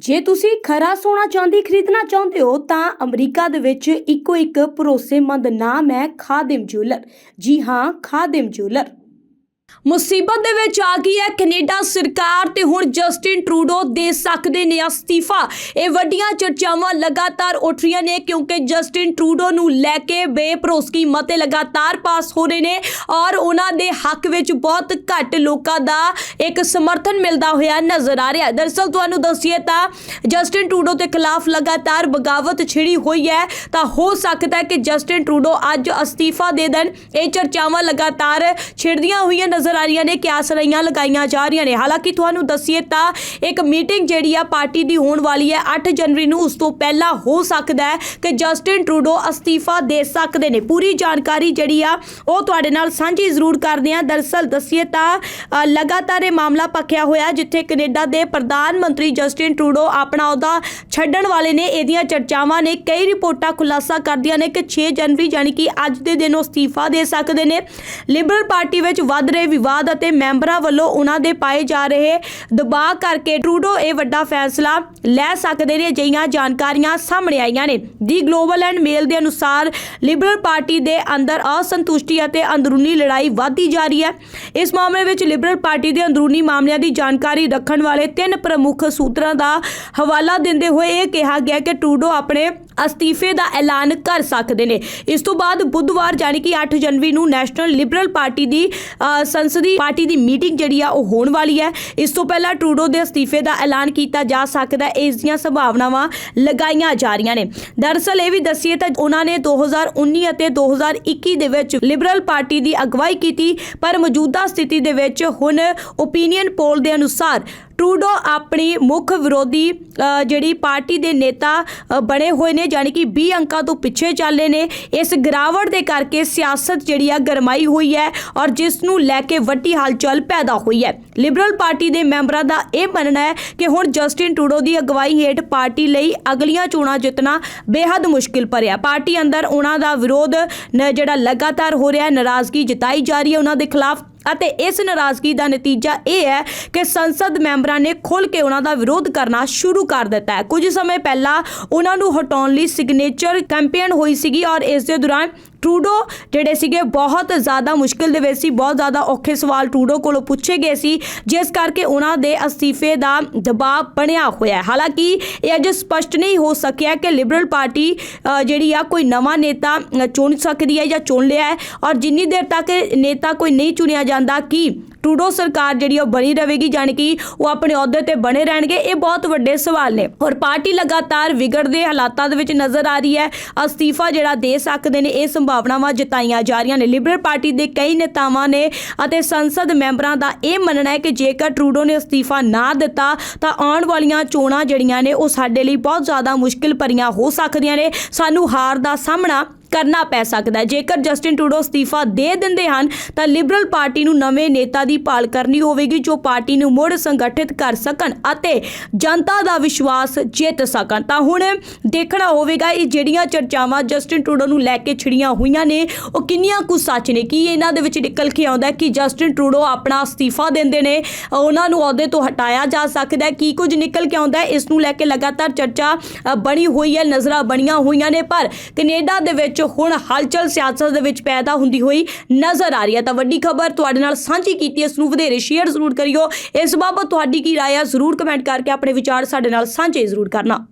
ਜੇ ਤੁਸੀਂ ਖਰਾ ਸੋਨਾ ਚਾਂਦੀ ਖਰੀਦਣਾ ਚਾਹੁੰਦੇ ਹੋ, ਤਾਂ ਅਮਰੀਕਾ ਦੇ ਵਿੱਚ ਇੱਕੋ ਇੱਕ ਭਰੋਸੇਮੰਦ ਨਾਮ ਹੈ ਖਾਦਿਮ ਜੁਐਲਰ। ਜੀ ਹਾਂ, ਖਾਦਿਮ ਜੁਐਲਰ। ਮੁਸੀਬਤ ਦੇ ਵਿੱਚ ਆ ਗਈ ਹੈ। ਕੈਨੇਡਾ ਸਰਕਾਰ ਤੇ ਹੁਣ ਜਸਟਿਨ ਟਰੂਡੋ ਦੇ ਸਕਦੇ ਨੇ ਅਸਤੀਫਾ। ਇਹ ਵੱਡੀਆਂ ਚਰਚਾਵਾਂ ਲਗਾਤਾਰ ਉੱਠ ਰਹੀਆਂ ਨੇ ਕਿਉਂਕਿ ਜਸਟਿਨ ਟਰੂਡੋ ਨੂੰ ਲੈ ਕੇ ਬੇਭਰੋਸਗੀ ਮਤੇ ਲਗਾਤਾਰ ਪਾਸ ਹੋ ਰਹੇ ਨੇ ਔਰ ਉਹਨਾਂ ਦੇ ਹੱਕ ਵਿੱਚ ਬਹੁਤ ਘੱਟ ਲੋਕਾਂ ਦਾ ਇੱਕ ਸਮਰਥਨ ਮਿਲਦਾ ਹੋਇਆ ਨਜ਼ਰ ਆ ਰਿਹਾ ਹੈ। ਦਰਅਸਲ ਤੁਹਾਨੂੰ ਦੱਸੀਏ ਤਾਂ ਜਸਟਿਨ ਟਰੂਡੋ ਦੇ ਖਿਲਾਫ ਲਗਾਤਾਰ ਬਗਾਵਤ ਛਿੜੀ ਹੋਈ ਹੈ। ਤਾਂ ਹੋ ਸਕਦਾ ਹੈ ਕਿ ਜਸਟਿਨ ਟਰੂਡੋ ਅੱਜ ਅਸਤੀਫਾ ਦੇ ਦੇਣ। ਇਹ ਚਰਚਾਵਾਂ ਲਗਾਤਾਰ ਛਿੜਦੀਆਂ ਹੋਈਆਂ ਨਜ਼ਰ ਆ ਰਹੀਆਂ ਨੇ ਕਿ ਆਸਰਾਈਆਂ ਲਗਾਈਆਂ ਜਾ ਰਹੀਆਂ ਨੇ। ਹਾਲਾਂਕਿ ਤੁਹਾਨੂੰ ਦੱਸੀਏ ਤਾਂ ਇੱਕ ਮੀਟਿੰਗ ਜਿਹੜੀ ਆ ਪਾਰਟੀ ਦੀ ਹੋਣ ਵਾਲੀ ਹੈ 8 ਜਨਵਰੀ ਨੂੰ ਉਸ ਤੋਂ ਪਹਿਲਾਂ ਹੋ ਸਕਦਾ ਹੈ ਕਿ ਜਸਟਿਨ ਟਰੂਡੋ ਅਸਤੀਫਾ ਦੇ ਸਕਦੇ ਨੇ। ਪੂਰੀ ਜਾਣਕਾਰੀ ਜਿਹੜੀ ਆ, ਉਹ ਤੁਹਾਡੇ ਨਾਲ ਸਾਂਝੀ ਜ਼ਰੂਰ ਕਰਦੇ ਆ ਦਰਅਸਲ ਦੱਸੀਏ ਤਾਂ ਲਗਾਤਾਰ ਇਹ ਮਾਮਲਾ ਪੱਕਿਆ ਹੋਇਆ ਜਿੱਥੇ ਕੈਨੇਡਾ ਦੇ ਪ੍ਰਧਾਨ ਮੰਤਰੀ ਜਸਟਿਨ ਟਰੂਡੋ ਆਪਣਾ ਅਹੁਦਾ ਛੱਡਣ ਵਾਲੇ ਨੇ। ਇਹਦੀਆਂ ਚਰਚਾਵਾਂ ਨੇ, ਕਈ ਰਿਪੋਰਟਾਂ ਖੁਲਾਸਾ ਕਰਦੀਆਂ ਨੇ ਕਿ 6 ਜਨਵਰੀ ਯਾਨੀ ਕਿ ਅੱਜ ਦੇ ਦਿਨ ਉਹ ਅਸਤੀਫਾ ਦੇ ਸਕਦੇ ਨੇ। ਲਿਬਰਲ ਪਾਰਟੀ ਵਿੱਚ ਵੱਧ ਰਹੇ ਵਿਵਾਦ ਅਤੇ ਮੈਂਬਰਾਂ ਵੱਲੋਂ ਉਹਨਾਂ ਦੇ ਪਾਏ ਜਾ ਰਹੇ ਦਬਾਅ ਕਰਕੇ ਟਰੂਡੋ ਇਹ ਵੱਡਾ ਫੈਸਲਾ ਲੈ ਸਕਦੇ ਨੇ, ਅਜਿਹੀਆਂ ਜਾਣਕਾਰੀਆਂ ਸਾਹਮਣੇ ਆਈਆਂ ਨੇ। ਦੀ ਗਲੋਬਲ ਐਂਡ ਮੇਲ ਦੇ ਅਨੁਸਾਰ ਲਿਬਰਲ ਪਾਰਟੀ ਦੇ ਅੰਦਰ ਅਸੰਤੁਸ਼ਟੀ ਅਤੇ ਅੰਦਰੂਨੀ ਲੜਾਈ ਵਧਦੀ ਜਾ ਰਹੀ ਹੈ। ਇਸ ਮਾਮਲੇ ਵਿੱਚ ਲਿਬਰਲ ਪਾਰਟੀ ਦੇ ਅੰਦਰੂਨੀ ਮਾਮਲਿਆਂ ਦੀ ਜਾਣਕਾਰੀ ਰੱਖਣ ਵਾਲੇ ਤਿੰਨ ਪ੍ਰਮੁੱਖ ਸੂਤਰਾਂ ਦਾ ਹਵਾਲਾ ਦਿੰਦੇ ਹੋਏ ਇਹ ਕਿਹਾ ਗਿਆ ਕਿ ਟਰੂਡੋ ਆਪਣੇ ਅਸਤੀਫੇ ਦਾ ਐਲਾਨ ਕਰ ਸਕਦੇ ਨੇ। ਇਸ ਤੋਂ ਬਾਅਦ ਬੁੱਧਵਾਰ ਯਾਨੀ ਕਿ 8 ਜਨਵਰੀ ਨੂੰ ਨੈਸ਼ਨਲ ਲਿਬਰਲ ਪਾਰਟੀ ਦੀ ਸੰਸਦੀ ਪਾਰਟੀ ਦੀ ਮੀਟਿੰਗ ਜਿਹੜੀ ਆ ਉਹ ਹੋਣ ਵਾਲੀ ਹੈ। ਇਸ ਤੋਂ ਪਹਿਲਾਂ ਟਰੂਡੋ ਦੇ ਅਸਤੀਫੇ ਦਾ ਐਲਾਨ ਕੀਤਾ ਜਾ ਸਕਦਾ ਹੈ। ਇਸ ਦੀਆਂ ਸੰਭਾਵਨਾਵਾਂ ਲਗਾਈਆਂ ਜਾ ਰਹੀਆਂ ਨੇ। ਦਰਅਸਲ ਇਹ ਵੀ ਦੱਸੀਏ ਤਾਂ ਉਹਨਾਂ ਨੇ 2019 ਅਤੇ 2021 ਦੇ ਵਿੱਚ ਲਿਬਰਲ ਪਾਰਟੀ ਦੀ ਅਗਵਾਈ ਕੀਤੀ, ਪਰ ਮੌਜੂਦਾ ਸਥਿਤੀ ਦੇ ਵਿੱਚ ਹੁਣ ਓਪੀਨੀਅਨ ਪੋਲ ਦੇ ਅਨੁਸਾਰ ਟਰੂਡੋ ਆਪਣੀ ਮੁੱਖ ਵਿਰੋਧੀ ਜਿਹੜੀ ਪਾਰਟੀ ਦੇ ਨੇਤਾ ਬਣੇ ਹੋਏ ਨੇ ਯਾਨੀ ਕਿ 20 ਅੰਕਾਂ ਤੋਂ ਪਿੱਛੇ ਚੱਲੇ ਨੇ। ਇਸ ਗਿਰਾਵਟ ਦੇ ਕਰਕੇ ਸਿਆਸਤ ਜਿਹੜੀ ਆ ਗਰਮਾਈ ਹੋਈ ਹੈ ਔਰ ਜਿਸ ਨੂੰ ਲੈ ਕੇ ਵੱਡੀ ਹਲਚਲ ਪੈਦਾ ਹੋਈ ਹੈ। ਲਿਬਰਲ ਪਾਰਟੀ ਦੇ ਮੈਂਬਰਾਂ ਦਾ ਇਹ ਮੰਨਣਾ ਹੈ ਕਿ ਹੁਣ ਜਸਟਿਨ ਟਰੂਡੋ ਦੀ ਅਗਵਾਈ ਹੇਠ ਪਾਰਟੀ ਲਈ ਅਗਲੀਆਂ ਚੋਣਾਂ ਜਿੱਤਣਾ ਬੇहद ਮੁਸ਼ਕਿਲ ਭਰਿਆ। ਪਾਰਟੀ ਅੰਦਰ ਉਹਨਾਂ ਦਾ ਵਿਰੋਧ ਜਿਹੜਾ ਲਗਾਤਾਰ ਹੋ ਰਿਹਾ ਹੈ ਨਾਰਾਜ਼ਗੀ ਜਤਾਈ ਜਾ ਰਹੀ ਹੈ ਉਹਨਾਂ ਦੇ ਖਿਲਾਫ। ਅਤੇ ਇਸ ਨਾਰਾਜ਼ਗੀ ਦਾ ਨਤੀਜਾ ਇਹ ਹੈ ਕਿ ਸੰਸਦ ਮੈਂਬਰਾਂ ਨੇ ਖੁੱਲ ਕੇ ਉਹਨਾਂ ਦਾ ਵਿਰੋਧ ਕਰਨਾ ਸ਼ੁਰੂ ਕਰ ਦਿੱਤਾ ਹੈ। ਕੁਝ ਸਮੇਂ ਪਹਿਲਾਂ ਉਹਨਾਂ ਨੂੰ ਹਟਾਉਣ ਲਈ ਸਿਗਨੇਚਰ ਕੈਂਪੇਨ ਹੋਈ ਸੀਗੀ ਔਰ ਇਸ ਦੇ ਦੌਰਾਨ ਟਰੂਡੋ ਜਿਹੜੇ ਸੀਗੇ ਬਹੁਤ ਜ਼ਿਆਦਾ ਮੁਸ਼ਕਿਲ ਦੇ ਵਿੱਚ ਸੀ, ਬਹੁਤ ਜ਼ਿਆਦਾ ਔਖੇ ਸਵਾਲ ਟਰੂਡੋ ਕੋਲੋਂ ਪੁੱਛੇ ਗਏ ਸੀ, ਜਿਸ ਕਰਕੇ ਉਹਨਾਂ ਦੇ ਅਸਤੀਫੇ ਦਾ ਦਬਾਅ ਬਣਿਆ ਹੋਇਆ ਹੈ। ਹਾਲਾਂਕਿ ਇਹ ਅਜੇ ਸਪਸ਼ਟ ਨਹੀਂ ਹੋ ਸਕਿਆ ਕਿ ਲਿਬਰਲ ਪਾਰਟੀ ਜਿਹੜੀ ਆ ਕੋਈ ਨਵਾਂ ਨੇਤਾ ਚੁਣ ਸਕਦੀ ਹੈ ਜਾਂ ਚੁਣ ਲਿਆ ਹੈ। ਔਰ ਜਿੰਨੀ ਦੇਰ ਤੱਕ ਨੇਤਾ ਕੋਈ ਨਹੀਂ ਚੁਣਿਆ ਜਾਂਦਾ ਕਿ ਟਰੂਡੋ ਸਰਕਾਰ ਜਿਹੜੀ ਉਹ ਬਣੀ ਰਹੇਗੀ, ਜਾਣੀ ਕਿ ਉਹ ਆਪਣੇ ਅਹੁਦੇ ਤੇ ਬਣੇ ਰਹਿਣਗੇ। ਇਹ ਬਹੁਤ ਵੱਡੇ ਸਵਾਲ ਨੇ। ਔਰ ਪਾਰਟੀ ਲਗਾਤਾਰ ਵਿਗੜਦੇ ਹਾਲਾਤਾਂ ਦੇ ਵਿੱਚ ਨਜ਼ਰ ਆ ਰਹੀ ਹੈ। ਅਸਤੀਫਾ ਜਿਹੜਾ ਦੇ ਸਕਦੇ ਨੇ, ਇਹ ਸੰਭਾਵਨਾਵਾਂ ਜਤਾਈਆਂ ਜਾ ਰਹੀਆਂ ਨੇ। ਲਿਬਰਲ ਪਾਰਟੀ ਦੇ ਕਈ ਨੇਤਾਵਾਂ ਨੇ ਅਤੇ ਸੰਸਦ ਮੈਂਬਰਾਂ ਦਾ ਇਹ ਮੰਨਣਾ ਹੈ ਕਿ ਜੇਕਰ ਟਰੂਡੋ ਨੇ ਅਸਤੀਫਾ ਨਾ ਦਿੱਤਾ, ਤਾਂ ਆਉਣ ਵਾਲੀਆਂ ਚੋਣਾਂ ਜਿਹੜੀਆਂ ਨੇ, ਉਹ ਸਾਡੇ ਲਈ ਬਹੁਤ ਜ਼ਿਆਦਾ ਮੁਸ਼ਕਿਲ ਭਰੀਆਂ ਹੋ ਸਕਦੀਆਂ ਨੇ। ਸਾਨੂੰ ਹਾਰ ਦਾ ਸਾਹਮਣਾ ਕਰਨਾ ਪੈ ਸਕਦਾ ਜੇਕਰ ਜਸਟਿਨ ਟੂਡੋ ਅਸਤੀਫਾ ਦੇ ਦਿੰਦੇ ਹਨ, ਤਾਂ ਲਿਬਰਲ ਪਾਰਟੀ ਨੂੰ ਨਵੇਂ ਨੇਤਾ ਦੀ ਭਾਲ ਕਰਨੀ ਹੋਵੇਗੀ, ਜੋ ਪਾਰਟੀ ਨੂੰ ਮੁੜ ਸੰਗਠਿਤ ਕਰ ਸਕਣ ਅਤੇ ਜਨਤਾ ਦਾ ਵਿਸ਼ਵਾਸ ਜਿੱਤ ਸਕਣ। ਤਾਂ ਹੁਣ ਦੇਖਣਾ ਹੋਵੇਗਾ, ਇਹ ਜਿਹੜੀਆਂ ਚਰਚਾਵਾਂ ਜਸਟਿਨ ਟਰੂਡੋ ਨੂੰ ਲੈ ਕੇ ਛਿੜੀਆਂ ਹੋਈਆਂ ਨੇ, ਉਹ ਕਿੰਨੀਆਂ ਕੁ ਸੱਚ ਨੇ? ਕੀ ਇਹਨਾਂ ਦੇ ਵਿੱਚ ਨਿਕਲ ਕੇ ਆਉਂਦਾ ਕਿ ਜਸਟਿਨ ਟਰੂਡੋ ਆਪਣਾ ਅਸਤੀਫਾ ਦਿੰਦੇ ਨੇ? ਉਹਨਾਂ ਨੂੰ ਅਹੁਦੇ ਤੋਂ ਹਟਾਇਆ ਜਾ ਸਕਦਾ ਹੈ। ਕੀ ਕੁਝ ਨਿਕਲ ਕੇ ਆਉਂਦਾ ਇਸ ਨੂੰ ਲੈ ਕੇ ਲਗਾਤਾਰ ਚਰਚਾ ਬਣੀ ਹੋਈ ਹੈ, ਨਜ਼ਰਾਂ ਬਣੀਆਂ ਹੋਈਆਂ ਨੇ, ਪਰ ਕੈਨੇਡਾ ਦੇ ਵਿੱਚ ਹੁਣ ਹਲਚਲ ਸਿਆਸਤ ਦੇ ਵਿੱਚ ਪੈਦਾ ਹੁੰਦੀ ਹੋਈ ਨਜ਼ਰ ਆ ਰਹੀ ਹੈ। ਤਾਂ ਵੱਡੀ ਖਬਰ ਤੁਹਾਡੇ ਨਾਲ ਸਾਂਝੀ ਕੀਤੀ ਇਸ ਨੂੰ ਵਧੇਰੇ ਸ਼ੇਅਰ ਜ਼ਰੂਰ ਕਰਿਓ। ਇਸ ਬਾਬਤ ਤੁਹਾਡੀ ਕੀ ਰਾਏ ਹੈ? ਜ਼ਰੂਰ ਕਮੈਂਟ ਕਰਕੇ ਆਪਣੇ ਵਿਚਾਰ ਸਾਡੇ ਨਾਲ ਸਾਂਝੇ ਜ਼ਰੂਰ ਕਰਨਾ।